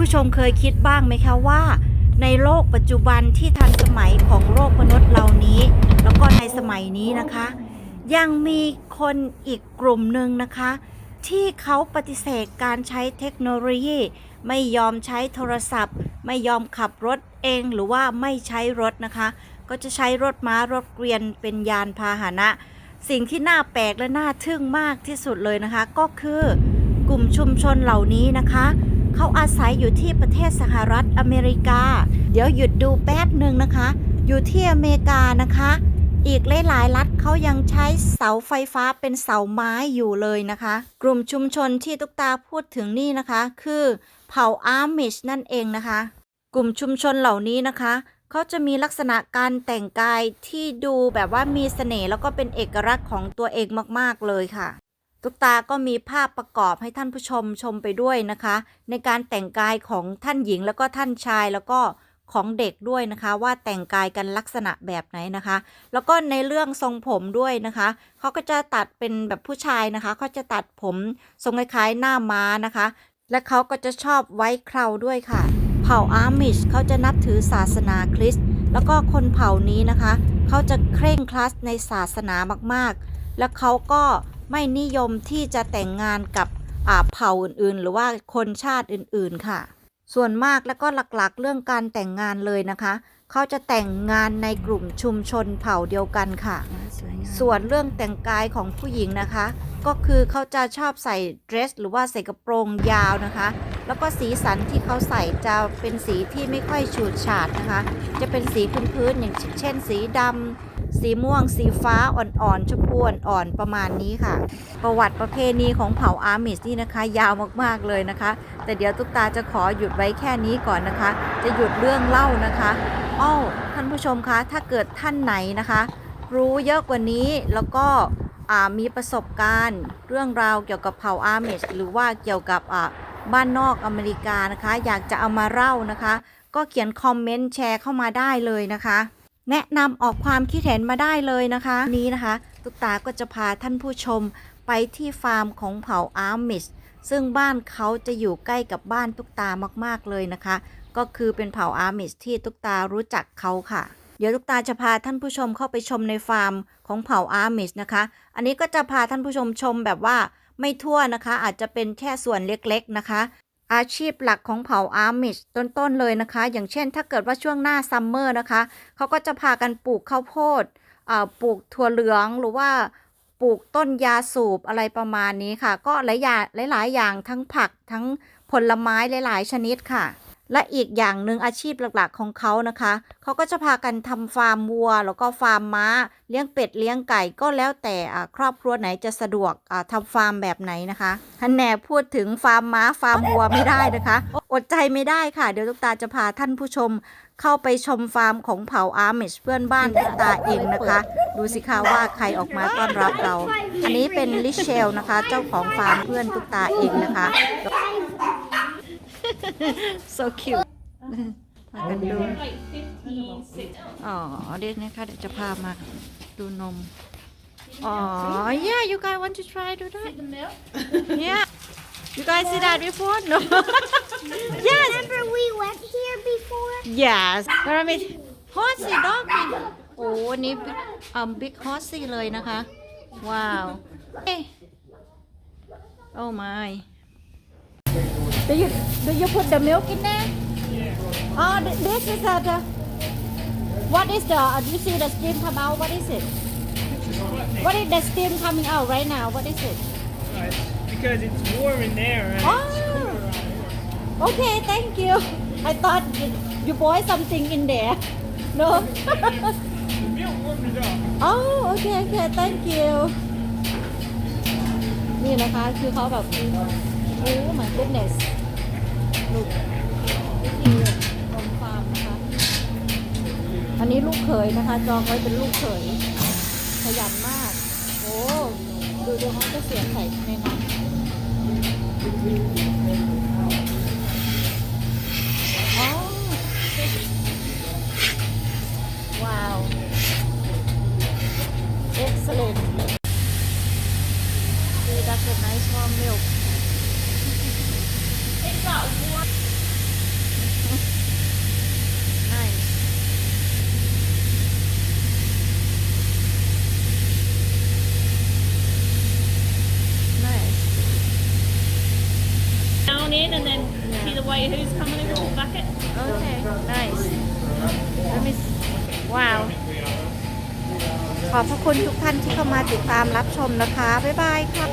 ผู้ชมเคยคิดบ้างไหมคะว่า ในโลกปัจจุบันที่ทันสมัยของโลกมนุษย์เหล่านี้ แล้วก็ในสมัยนี้นะคะ ยังมีคนอีกกลุ่มหนึ่งนะคะ ที่เขาปฏิเสธการใช้เทคโนโลยี ไม่ยอมใช้โทรศัพท์ ไม่ยอมขับรถเองหรือว่าไม่ใช้รถนะคะ ก็จะใช้รถม้ารถเกวียนเป็นยานพาหนะ สิ่งที่น่าแปลกและน่าทึ่งมากที่สุดเลยนะคะ ก็คือกลุ่มชุมชนเหล่านี้นะคะ เขาอาศัยอยู่ที่ประเทศสหรัฐอเมริกา เดี๋ยวหยุดดูแป๊บหนึ่งนะคะ อยู่ที่อเมริกานะคะ อีกหลายๆรัฐเขายังใช้เสาไฟฟ้าเป็นเสาไม้อยู่เลยนะคะ กลุ่มชุมชนที่ตุกตาพูดถึงนี่นะคะ คือเผ่าอาร์มิชนั่นเองนะคะ กลุ่มชุมชนเหล่านี้นะคะเขาจะมีลักษณะการแต่งกายที่ดูแบบว่ามีเสน่ห์แล้วก็เป็นเอกลักษณ์ของตัวเองมาก ๆ เลยค่ะ ตุ๊กตาก็มีภาพประกอบให้ท่านผู้ชมชมไปด้วยนะคะ ในการแต่งกายของท่านหญิงแล้วก็ท่านชายแล้วก็ของเด็กด้วยนะคะ ว่าแต่งกายกันลักษณะแบบไหนนะคะ แล้วก็ในเรื่องทรงผมด้วยนะคะเขาก็จะตัดเป็นแบบผู้ชายนะคะเขาจะตัดผมทรงคล้ายๆหน้าม้านะคะ และเขาก็จะชอบไว้เคราด้วยค่ะ เผ่าอาร์มิชเขาจะนับถือศาสนาคริสต์แล้วก็คนเผ่านี้นะคะเขาจะเคร่งครัดในศาสนามากๆ และเขาก็ ไม่นิยมที่จะแต่งงานกับอ่าเผ่าอื่นๆ หรือว่าคนชาติอื่นๆค่ะ ส่วนมากแล้วก็หลักๆ เรื่องการแต่งงานเลยนะคะ เขาจะแต่งงานในกลุ่มชุมชนเผ่าเดียวกันค่ะ ส่วนเรื่องแต่งกายของผู้หญิงนะคะ ก็คือเขาจะชอบใส่เดรส หรือว่าใส่กระโปรงยาวนะคะ แล้วก็สีสันที่เขาใส่จะเป็นสีที่ไม่ค่อยฉูดฉาดนะคะ จะเป็นสีพื้นๆอย่างเช่นสีดำ สีม่วง สีฟ้าอ่อนๆชมพูอ่อนๆประมาณนี้ค่ะ ประวัติประเพณีของเผ่าอาร์มิสนี่นะคะ ยาวมากๆเลยนะคะ แต่เดี๋ยวตุ๊กตาจะขอหยุดไว้แค่นี้ก่อนนะคะ จะหยุดเรื่องเล่านะคะอ้าวท่านผู้ชมคะถ้าเกิดท่านไหนนะคะ รู้เยอะกว่านี้แล้วก็มีประสบการณ์เรื่องราวเกี่ยวกับเผ่าอาร์เมชหรือว่าเกี่ยวกับบ้านนอกอเมริกานะคะ อยากจะเอามาเล่านะคะ ก็เขียนคอมเมนต์แชร์เข้ามาได้เลยนะคะ แนะนำออกความคิดเห็นมาได้เลยนะคะ นี้นะคะตุ๊กตาก็จะพาท่านผู้ชมไปที่ฟาร์มของเผ่าอาร์มิชซึ่งบ้านเขาจะอยู่ใกล้กับบ้านตุ๊กตามากๆเลยนะคะ ก็คือเป็นเผ่าอาร์มิชที่ตุ๊กตารู้จักเขาค่ะ เดี๋ยวตุ๊กตาจะพาท่านผู้ชมเข้าไปชมในฟาร์มของเผ่าอาร์มิชนะคะ อันนี้ก็จะพาท่านผู้ชมชมแบบว่าไม่ทั่วนะคะ อาจจะเป็นแค่ส่วนเล็กๆนะคะ อาชีพหลักของเผ่าอาร์มิชต้นๆเลยนะคะ อย่างเช่นถ้าเกิดว่าช่วงหน้าซัมเมอร์นะคะเขาก็จะพากันปลูกข้าวโพดปลูกถั่วเหลืองหรือว่าปลูกต้นยาสูบอะไรประมาณนี้ค่ะ ก็หลายอย่างหลายๆอย่างทั้งผักทั้งผลไม้หลาย ๆ ชนิดค่ะ และอีกอย่างหนึ่งอาชีพหลักๆของเขานะคะ เขาก็จะพากันทำฟาร์มวัว แล้วก็ฟาร์มม้า เลี้ยงเป็ดเลี้ยงไก่ก็แล้วแต่ครอบครัวไหนจะสะดวกอ่าทำฟาร์มแบบไหนนะคะท่านแน่พูดถึงฟาร์มม้าฟาร์มวัวไม่ได้นะคะ อดใจไม่ได้ค่ะ เดี๋ยวตุ๊กตาจะพาท่านผู้ชม เข้าไปชมฟาร์มของเผ่าอาร์มิชเพื่อนบ้านตุ๊กตาเองนะคะ ดูสิคะว่าใครออกมาต้อนรับเรา อันนี้เป็นลิเชลนะคะ เจ้าของฟาร์มเพื่อนตุ๊กตาเองนะคะ so cute พากันดูอ๋อเด็กนะคะเดี๋ยวจะพามาดูนม อ๋อ yeah you guys want to try do that yeah you guys see that before no yes Remember we went here before? yes แล้วเรามี horsey dog โอ้อันนี้ big um big horsey เลยนะคะ ว้าวเอ๊ะ oh my do you do you put the milk in there oh th- this is a the what is the uh, you see the steam come out what is it what is the steam coming out right now what is it Right, because it's warm in there and it's Oh. cooler around okay thank you I thought you, you boil something in there no here. The milk warmed it up. oh okay okay thank you นี่นะคะคือเขาแบบโอ้ my goodness ลูกวิธีนมฟาร์มนะคะ อันนี้ลูกเขยนะคะ จองไว้เป็นลูกเขยขยันมาก โอ้ดูดูเขาจะเสียงใส่ในน้ำอ๋อว้าว excellent See, that's a nice warm milk. Down in and then either way who's coming in the bucket. Okay, nice. Let me wow. ขอบพระคุณทุกท่านที่เข้ามาติดตามรับชมนะคะ บ๊ายบายค่ะ